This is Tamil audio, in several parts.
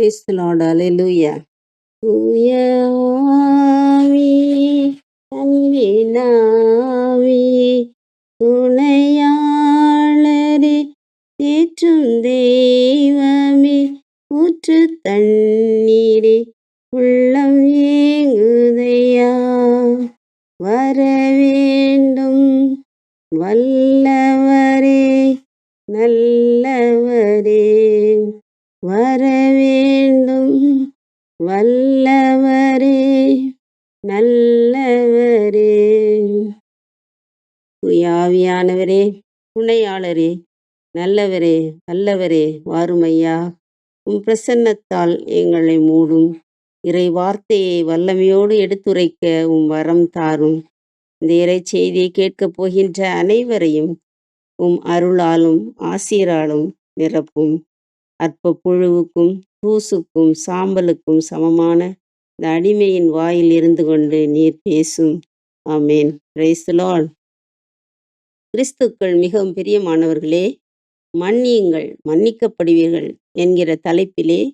பிரைஸ் லார்ட் அல்லேலூயா தூய ஆவி அன்பினாவி துணையாளரே தேற்றும் தெய்வமே ஊற்று தண்ணீரே உள்ளம் ஏங்குதையா. வர வேண்டும் வல்லவரே நல்லவரே. வர வேண்டும் வல்லவரே நல்லவரே. யாவியானவரே துணையாளரே நல்லவரே வல்லவரே வாருமையா. உம் பிரசன்னத்தால் எங்களை மூடும். இறை வார்த்தையை வல்லமையோடு எடுத்துரைக்க உம் வரம் தாரும். இந்த இறை செய்தியை கேட்கப் போகின்ற அனைவரையும் உம் அருளாலும் ஆசீராலும் நிரப்பும். அற்ப புழுவுக்கும் தூசுக்கும் சாம்பலுக்கும் சமமான இந்த அடிமையின் வாயில் இருந்து கொண்டு நீர் பேசும். ஆமேன். பிரைஸ் கிறிஸ்துக்கள் மிகவும் பிரியமானவர்களே மன்னியுங்கள் மன்னிக்கப்படுவீர்கள் என்கிற தலைப்பிலே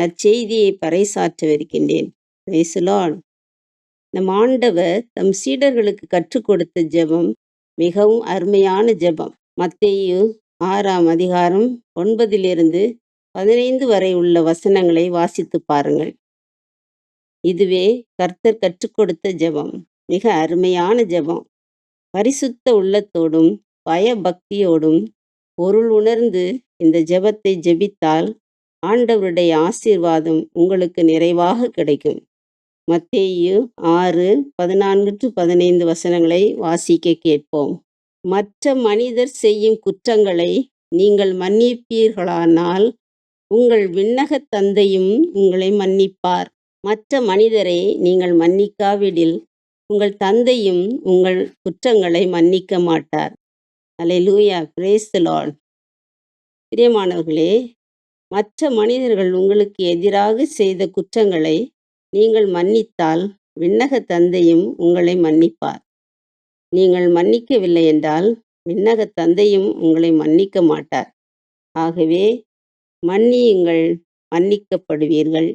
நற்செய்தியை பறைசாற்றவிருக்கின்றேன். பிரைஸ் நம் ஆண்டவர் தம் சீடர்களுக்கு கற்றுக் கொடுத்த ஜெபம் மிகவும் அருமையான ஜெபம். மத்தேயு ஆறாம் அதிகாரம் ஒன்பதிலிருந்து பதினைந்து வரை உள்ள வசனங்களை வாசித்து பாருங்கள். இதுவே கர்த்தர் கற்றுக் கொடுத்த ஜெபம். மிக அருமையான ஜெபம். பரிசுத்த உள்ளத்தோடும் பயபக்தியோடும் பொருள் உணர்ந்து இந்த ஜெபத்தை ஜெபித்தால் ஆண்டவருடைய ஆசீர்வாதம் உங்களுக்கு நிறைவாக கிடைக்கும். மத்தேயு ஆறு பதினான்கு டு பதினைந்து வசனங்களை வாசிக்க கேட்போம். மற்ற மனிதர் செய்யும் குற்றங்களை நீங்கள் மன்னிப்பீர்களானால் உங்கள் விண்ணகத் தந்தையும் உங்களை மன்னிப்பார். மற்ற மனிதரை நீங்கள் மன்னிக்காவிடில் உங்கள் தந்தையும் உங்கள் குற்றங்களை மன்னிக்க மாட்டார். அல்லேலூயா பிரேஸ் தி லார்ட் பிரியமானவர்களே மற்ற மனிதர்கள் உங்களுக்கு எதிராக செய்த குற்றங்களை நீங்கள் மன்னித்தால் விண்ணக தந்தையும் உங்களை மன்னிப்பார். நீங்கள் மன்னிக்கவில்லை என்றால் விண்ணக தந்தையும் உங்களை மன்னிக்க மாட்டார். ஆகவே மன்னியுங்கள் மன்னிக்கப்படுவீர்கள்.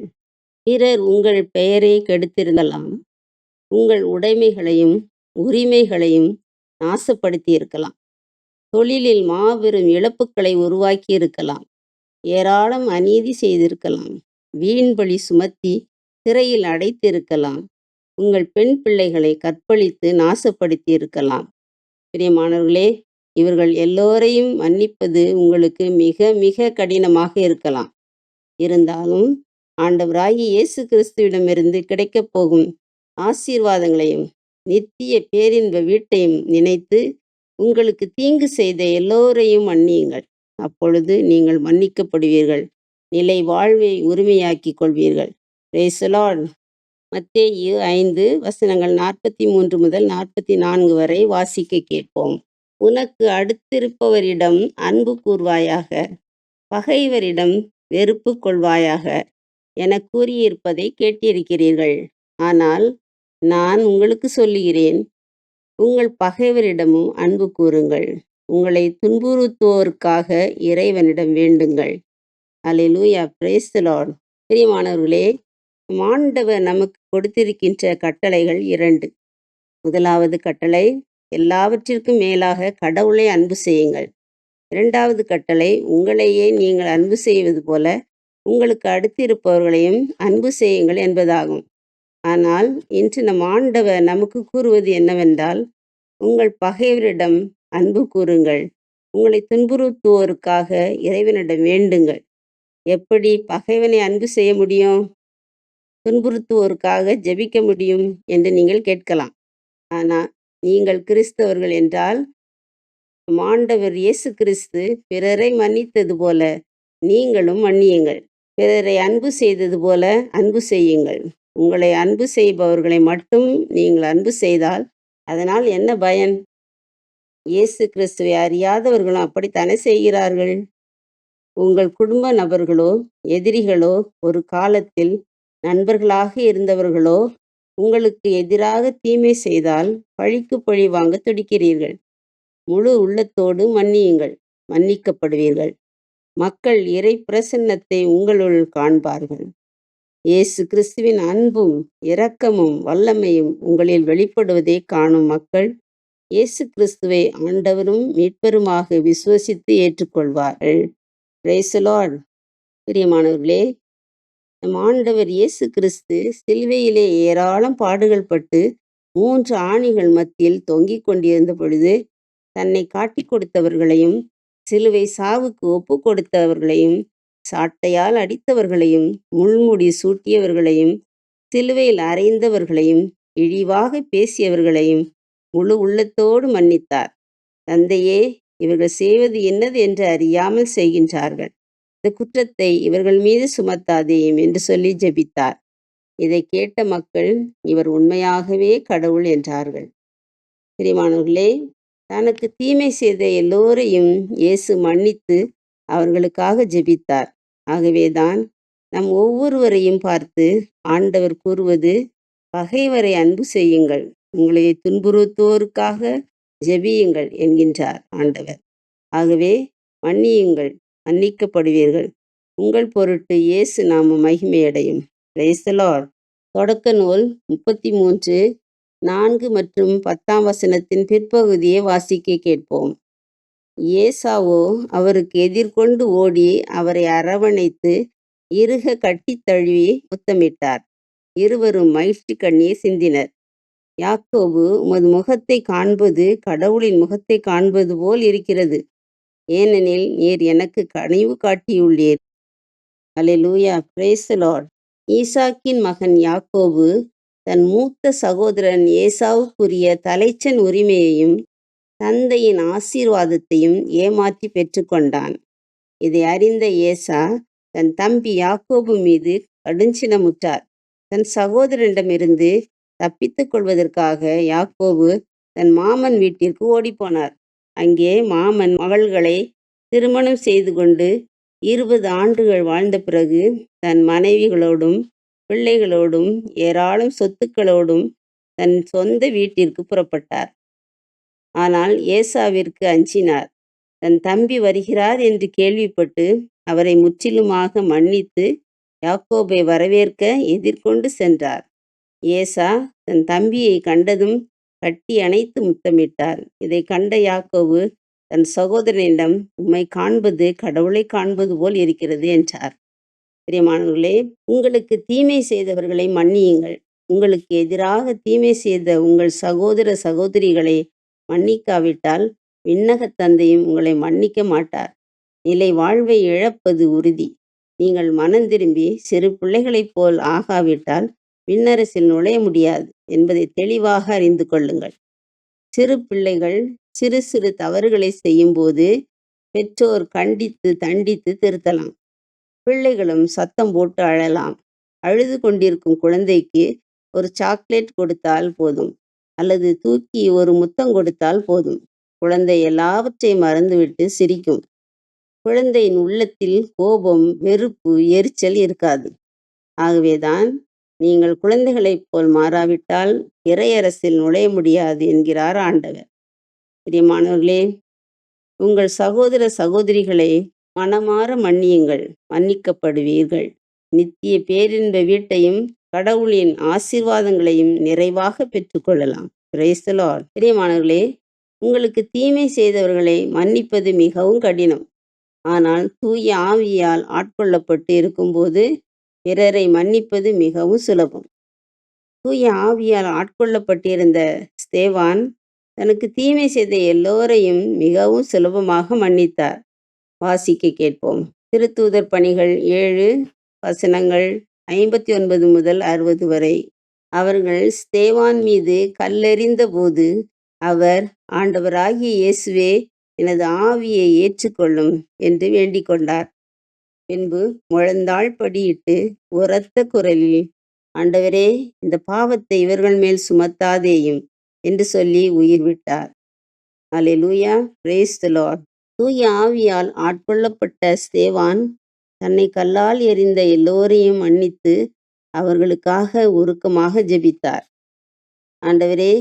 பிறர் உங்கள் பெயரை கெடுத்திருந்தலாம். உங்கள் உடைமைகளையும் உரிமைகளையும் நாசப்படுத்தி இருக்கலாம் தொழிலில் மாபெரும் இழப்புகளை உருவாக்கி இருக்கலாம் ஏராளம் அநீதி செய்திருக்கலாம். வீண்பழி சுமத்தி சிறையில் அடைத்திருக்கலாம். உங்கள் பெண் பிள்ளைகளை கற்பழித்து நாசப்படுத்தி இருக்கலாம் பிரியமானவர்களே இவர்கள் எல்லோரையும் மன்னிப்பது உங்களுக்கு மிக மிக கடினமாக இருக்கலாம். இருந்தாலும் ஆண்டவராகி இயேசு கிறிஸ்துவிடமிருந்து கிடைக்கப் போகும் ஆசீர்வாதங்களையும் நித்திய பேரின்ப வீட்டையும் நினைத்து உங்களுக்கு தீங்கு செய்த எல்லோரையும் மன்னியுங்கள். அப்பொழுது நீங்கள் மன்னிக்கப்படுவீர்கள். நிலை வாழ்வை உரிமையாக்கிக் கொள்வீர்கள். ரேசலாட் மத்தேயு ஐந்து வசனங்கள் நாற்பத்தி மூன்று முதல் நாற்பத்தி நான்கு வரை வாசிக்க கேட்போம். உனக்கு அடுத்திருப்பவரிடம் அன்பு கூர்வாயாக பகைவரிடம் வெறுப்பு கொள்வாயாக என கூறியிருப்பதை கேட்டிருக்கிறீர்கள். ஆனால் நான் உங்களுக்கு சொல்லுகிறேன் உங்கள் பகைவரிடமும் அன்பு கூறுங்கள். உங்களை துன்புறுத்துவோருக்காக இறைவனிடம் வேண்டுங்கள். அல்லேலூயா பிரேஸ்தலான் பிரியமானவர்களே மாண்டவர் நமக்கு கொடுத்திருக்கின்ற கட்டளைகள் இரண்டு. முதலாவது கட்டளை எல்லாவற்றிற்கும் மேலாக கடவுளை அன்பு செய்யுங்கள். இரண்டாவது கட்டளை உங்களையே நீங்கள் அன்பு செய்வது போல உங்களுக்கு அடுத்திருப்பவர்களையும் அன்பு செய்யுங்கள் என்பதாகும். ஆனால் இன்று நம் ஆண்டவர் நமக்கு கூறுவது என்னவென்றால் உங்கள் பகைவரிடம் அன்பு கூறுங்கள். உங்களை துன்புறுத்துவோருக்காக இறைவனிடம் வேண்டுங்கள். எப்படி பகைவனை அன்பு செய்ய முடியும்? துன்புறுத்துவோருக்காக ஜெபிக்க முடியும் என்று நீங்கள் கேட்கலாம். ஆனால் நீங்கள் கிறிஸ்தவர்கள் என்றால் மாண்டவர் ஆண்டவர் இயேசு கிறிஸ்து பிறரை மன்னித்தது போல நீங்களும் மன்னியுங்கள். பிறரை அன்பு செய்தது போல அன்பு செய்யுங்கள். உங்களை அன்பு செய்பவர்களை மட்டும் நீங்கள் அன்பு செய்தால் அதனால் என்ன பயன்? இயேசு கிறிஸ்துவை அறியாதவர்களும் அப்படித்தானே செய்கிறார்கள்? உங்கள் குடும்ப நபர்களோ எதிரிகளோ ஒரு காலத்தில் நண்பர்களாக இருந்தவர்களோ உங்களுக்கு எதிராக தீமை செய்தால் பழிக்கு பழி வாங்க துடிக்கிறீர்கள். முழு உள்ளத்தோடு மன்னியுங்கள் மன்னிக்கப்படுவீர்கள். மக்கள் இறை பிரசன்னத்தை உங்களுள் காண்பார்கள். இயேசு கிறிஸ்துவின் அன்பும் இரக்கமும் வல்லமையும் உங்களில் வெளிப்படுவதை காணும் மக்கள் இயேசு கிறிஸ்துவை ஆண்டவரும் மீட்பெருமாக விசுவசித்து ஏற்றுக்கொள்வார்கள். பிரியமானவர்களே நம் ஆண்டவர் இயேசு கிறிஸ்து சிலுவையிலே ஏராளம் பாடுகள் பட்டு மூன்று ஆணிகள் மத்தியில் தொங்கிக் கொண்டிருந்த பொழுது தன்னை காட்டிக் கொடுத்தவர்களையும் சிலுவை சாவுக்கு ஒப்பு கொடுத்தவர்களையும் சாட்டையால் அடித்தவர்களையும் முள்முடி சூட்டியவர்களையும் சிலுவையில் அறைந்தவர்களையும் இழிவாக பேசியவர்களையும் முழு உள்ளத்தோடு மன்னித்தார். தந்தையே இவர்கள் செய்வது என்னது என்று அறியாமல் செய்கின்றார்கள். இந்த குற்றத்தை இவர்கள் மீது சுமத்தாதேயும் என்று சொல்லி ஜெபித்தார். இதை கேட்ட மக்கள் இவர் உண்மையாகவே கடவுள் என்றார்கள். பிரிமானவர்களே தனக்கு தீமை செய்த எல்லோரையும் இயேசு மன்னித்து அவர்களுக்காக ஜெபித்தார். ஆகவேதான் நம் ஒவ்வொருவரையும் பார்த்து ஆண்டவர் கூறுவது பகைவரை அன்பு செய்யுங்கள் உங்களை துன்புறுத்துவோருக்காக ஜெபியுங்கள் என்கின்றார் ஆண்டவர். ஆகவே மன்னியுங்கள் மன்னிக்கப்படுவீர்கள். உங்கள் பொருட்டு இயேசு நாம மகிமையடையும். ரேசலார் தொடக்க நூல் முப்பத்தி மூன்று நான்கு மற்றும் பத்தாம் வசனத்தின் பிற்பகுதியை வாசிக்க கேட்போம். ஏசாவோ அவருக்கு எதிர்கொண்டு ஓடி அவரை அரவணைத்து இருக கட்டி தழுவி முத்தமிட்டார். இருவரும் மகிழ்ச்சி கண்ணியை சிந்தினர். யாக்கோபு உமது முகத்தை காண்பது கடவுளின் முகத்தை காண்பது போல் இருக்கிறது. ஏனெனில் நீர் எனக்கு கனிவு காட்டியுள்ளீர். அலிலூயா praise ஈசாக்கின் மகன் யாக்கோபு தன் மூத்த சகோதரன் ஏசாவுக்குரிய தலைச்சன் உரிமையையும் தந்தையின் ஆசீர்வாதத்தையும் ஏமாற்றி பெற்றுக்கொண்டான். இதை அறிந்த ஏசா தன் தம்பி யாக்கோபு மீது கடுஞ்சினமுற்றார். தன் சகோதரனிடமிருந்து தப்பித்துக் கொள்வதற்காக யாக்கோபு தன் மாமன் வீட்டிற்கு ஓடிப்போனார். அங்கே மாமன் மகள்களை திருமணம் செய்து கொண்டு இருபது ஆண்டுகள் வாழ்ந்த பிறகு தன் மனைவிகளோடும் பிள்ளைகளோடும் ஏராளம் சொத்துக்களோடும் தன் சொந்த வீட்டிற்கு புறப்பட்டார். ஆனால் ஏசாவிற்கு அஞ்சினார். தன் தம்பி வருகிறார் என்று கேள்விப்பட்டு அவரை முற்றிலுமாக மன்னித்து யாக்கோபை வரவேற்க எதிர்கொண்டு சென்றார். ஏசா தன் தம்பியை கண்டதும் கட்டி அணைத்து முத்தமிட்டார். இதை கண்ட யாக்கோவு தன் சகோதரனிடம் உம்மை காண்பது கடவுளை காண்பது போல் இருக்கிறது என்றார். பிரியமானவர்களே உங்களுக்கு தீமை செய்தவர்களை மன்னியுங்கள். உங்களுக்கு எதிராக தீமை செய்த உங்கள் சகோதர சகோதரிகளை மன்னிக்காவிட்டால் விண்ணகத் தந்தையும் உங்களை மன்னிக்க மாட்டார். நிலை வாழ்வை இழப்பது உறுதி. நீங்கள் மனம் திரும்பி சிறு பிள்ளைகளைப் போல் ஆகாவிட்டால் விண்ணரசில் நுழைய முடியாது என்பதை தெளிவாக அறிந்து கொள்ளுங்கள். சிறு பிள்ளைகள் சிறு சிறு தவறுகளை செய்யும்போது பெற்றோர் கண்டித்து தண்டித்து திருத்தலாம். பிள்ளைகளும் சத்தம் போட்டு அழலாம். அழுது கொண்டிருக்கும் குழந்தைக்கு ஒரு சாக்லேட் கொடுத்தால் போதும் அல்லது தூக்கி ஒரு முத்தம் கொடுத்தால் போதும். குழந்தை எல்லாவற்றையும் மறந்துவிட்டு சிரிக்கும். குழந்தையின் உள்ளத்தில் கோபம் வெறுப்பு எரிச்சல் இருக்காது. ஆகவேதான் நீங்கள் குழந்தைகளைப் போல் மாறாவிட்டால் இறையரசில் நுழைய முடியாது என்கிறார் ஆண்டவர். பிரியமானவர்களே உங்கள் சகோதர சகோதரிகளை மனமாற மன்னியுங்கள் மன்னிக்கப்படுவீர்கள். நித்திய பேரின்ப வீட்டையும் கடவுளின் ஆசீர்வாதங்களையும் நிறைவாக பெற்றுக்கொள்ளலாம். Praise பிரியமானவர்களே உங்களுக்கு தீமை செய்தவர்களை மன்னிப்பது மிகவும் கடினம். ஆனால் தூய ஆவியால் ஆட்கொள்ளப்பட்டு இருக்கும்போது பிறரை மன்னிப்பது மிகவும் சுலபம். தூய ஆவியால் ஆட்கொள்ளப்பட்டிருந்த ஸ்தேவான் தனக்கு தீமை செய்த எல்லோரையும் மிகவும் சுலபமாக மன்னித்தார். வாசிக்க கேட்போம். திருத்தூதர் பணிகள் ஏழு வசனங்கள் ஐம்பத்தி ஒன்பது முதல் அறுபது வரை. அவர்கள் ஸ்தேவான் மீது கல்லெறிந்த போது அவர் ஆண்டவராகிய இயேசுவே எனது ஆவியை ஏற்றுக்கொள்ளும் என்று வேண்டிக் கொண்டார் பின்பு முழந்தாள் படியிட்டு உரத்த குரலில் ஆண்டவரே இந்த பாவத்தை இவர்கள் மேல் சுமத்தாதேயும் என்று சொல்லி உயிர் விட்டார். அல்லேலூயா பிரேஸ் த லார்ட் தூய ஆவியால் ஆட்கொள்ளப்பட்ட ஸ்தேவான் தன்னை கல்லால் எறிந்த எல்லோரையும் மன்னித்து அவர்களுக்காக உருக்கமாக ஜெபித்தார். ஆண்டவரே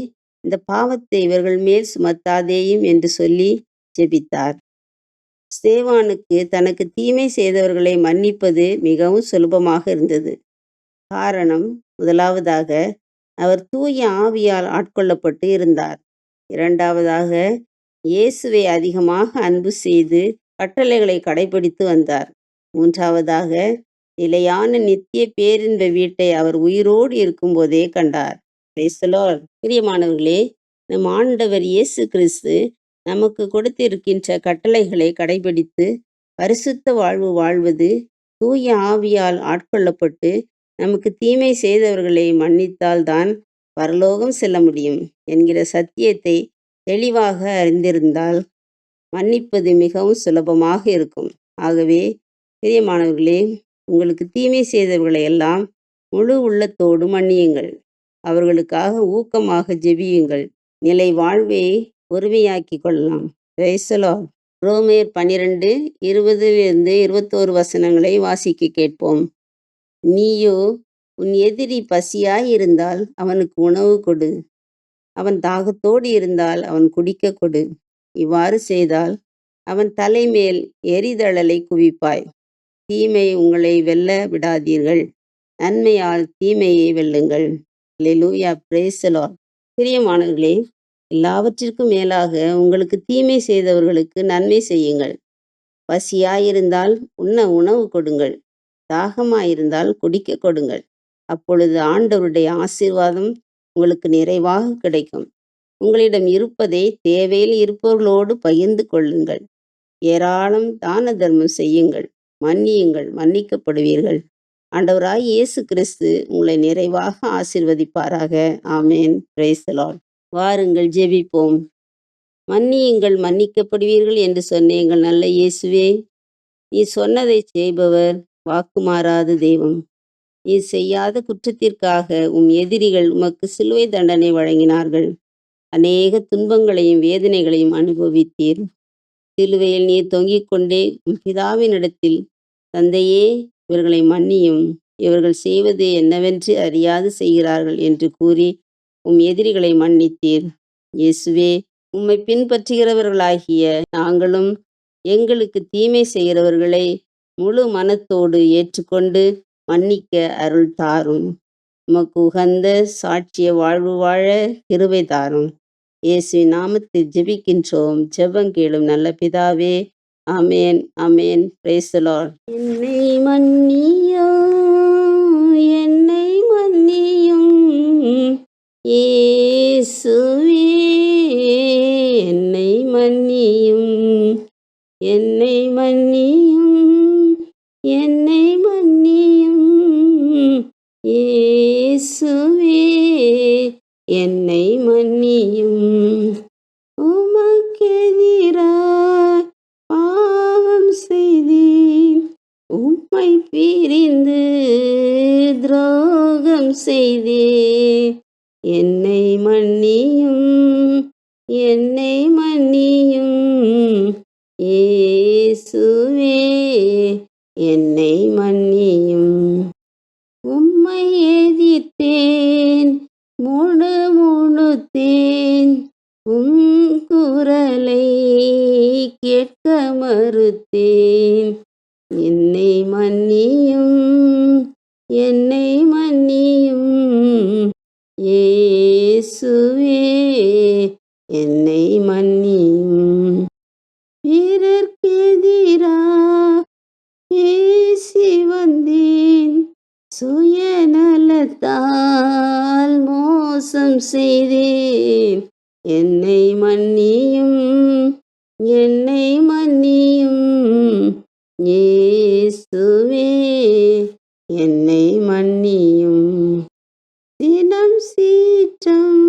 இந்த பாவத்தை இவர்கள் மேல் சுமத்தாதேயும் என்று சொல்லி ஜெபித்தார். ஸ்தேவானுக்கு தனக்கு தீமை செய்தவர்களை மன்னிப்பது மிகவும் சுலபமாக இருந்தது. காரணம் முதலாவதாக அவர் தூய ஆவியால் ஆட்கொள்ளப்பட்டு இருந்தார். இரண்டாவதாக இயேசுவை அதிகமாக அன்பு செய்து கட்டளைகளை கடைபிடித்து வந்தார். மூன்றாவதாக நிலையான நித்திய பேரின்ப வீட்டை அவர் உயிரோடு இருக்கும்போதே கண்டார். பிரியமானவர்களே நம் ஆண்டவர் இயேசு கிறிஸ்து நமக்கு கொடுத்திருக்கின்ற கட்டளைகளை கடைபிடித்து பரிசுத்த வாழ்வு வாழ்வது தூய ஆவியால் ஆட்கொள்ளப்பட்டு நமக்கு தீமை செய்தவர்களை மன்னித்தால்தான் பரலோகம் செல்ல முடியும் என்கிற சத்தியத்தை தெளிவாக அறிந்திருந்தால் மன்னிப்பது மிகவும் சுலபமாக இருக்கும். ஆகவே பிரியமானவர்களே உங்களுக்கு தீமை செய்தவர்களை எல்லாம் முழு உள்ளத்தோடு மன்னியுங்கள். அவர்களுக்காக ஊக்கமாக ஜெபியுங்கள். நிலை வாழ்வே உரிமையாக்கி கொள்ளலாம். பேசலோ ரோமேர் பன்னிரண்டு இருபதுலேருந்து இருபத்தோரு வசனங்களை வாசிக்க கேட்போம். நீயோ உன் எதிரி பசியாய் இருந்தால் அவனுக்கு உணவு கொடு. அவன் தாகத்தோடு இருந்தால் அவன் குடிக்க கொடு. இவ்வாறு செய்தால் அவன் தலைமேல் எரிதழலை குவிப்பாய். தீமை உங்களை வெல்ல விடாதீர்கள். நன்மையால் தீமையை வெல்லுங்கள். லெலூயா பிரேசலோ பிரியமானவர்களே எல்லாவற்றிற்கும் மேலாக உங்களுக்கு தீமை செய்தவர்களுக்கு நன்மை செய்யுங்கள். பசியாயிருந்தால் உண்ண உணவு கொடுங்கள். தாகமாயிருந்தால் குடிக்க கொடுங்கள். அப்பொழுது ஆண்டவருடைய ஆசீர்வாதம் உங்களுக்கு நிறைவாக கிடைக்கும். உங்களிடம் இருப்பதை தேவையில் இருப்பவர்களோடு பகிர்ந்து கொள்ளுங்கள். ஏராளம் தான தர்மம் செய்யுங்கள். மன்னியுங்கள். மன்னிக்கப்படுவீர்கள். ஆண்டவராய் இயேசு கிறிஸ்து உங்களை நிறைவாக ஆசிர்வதிப்பாராக. ஆமேன். பிரைஸ் வாருங்கள் ஜெபிப்போம். மன்னியுங்கள் மன்னிக்கப்படுவீர்கள் என்று சொன்ன எங்கள் நல்ல இயேசுவே நீ சொன்னதை செய்பவர் வாக்கு மாறாத தெய்வம். நீ செய்யாத குற்றத்திற்காக உம் எதிரிகள் உமக்கு சிலுவை தண்டனை வழங்கினார்கள். அநேக துன்பங்களையும் வேதனைகளையும் அனுபவித்தீர். சிலுவையில் நீர் தொங்கிக் கொண்டே உம் பிதாவினிடத்தில் தந்தையே இவர்களை மன்னியும். இவர்கள் செய்வது என்னவென்று அறியாது செய்கிறார்கள் என்று கூறி உம் எதிரிகளை மன்னித்தீர். இயேசுவே உம்மை பின்பற்றுகிறவர்களாகிய நாங்களும் எங்களுக்கு தீமை செய்கிறவர்களை முழு மனத்தோடு ஏற்றுக்கொண்டு மன்னிக்க அருள் தாரும். உமக்கு உகந்த சாட்சிய வாழ்வு வாழ கிருவை தாரும். இயேசு நாமத்தில் ஜெபிக்கின்றோம். ஜெபம் கேளும் நல்ல பிதாவே அமேன் அமேன் பிரேசலார் என்னை மன்னியோ என்னை ஏசுவே என்னை மன்னியும் என்னை மன்னியும் என்னை மன்னியும். ஏசுவே என்னை மன்னியும். உமக்கெதிராய் பாவம் செய்தேன். உம்மை பிரிந்து துரோகம் செய்தேன். என்னை மன்னியும் என்னை மன்னியும் ஏசுவே என்னை மன்னியும். உம்மை எதிர்த்தேன் முழு முழுத்தேன் உம் குரலை கேட்க மறுத்தேன். என்னை மன்னியும் என்னை மன்னியும் மனத்தால் மோசம் செய்தேன் என்னை மன்னியும் என்னை மன்னியும் ஏசுவே என்னை மன்னியும். தினம் சீற்றம்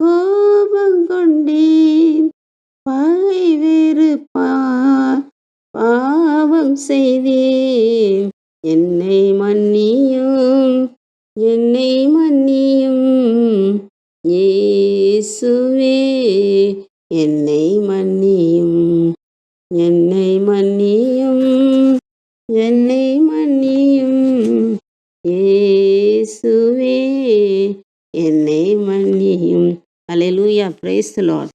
கோபம் கொண்டேன் பகை வெறுப்பா பாவம் செய்தேன். என்னை மன்னியும் என்னை மன்னியும் இயேசுவே. என்னை மன்னியும் என்னை மன்னியும் என்னை மன்னியும் இயேசுவே. என்னை மன்னியும். அலையலூயா பிரைஸ் லார்ட்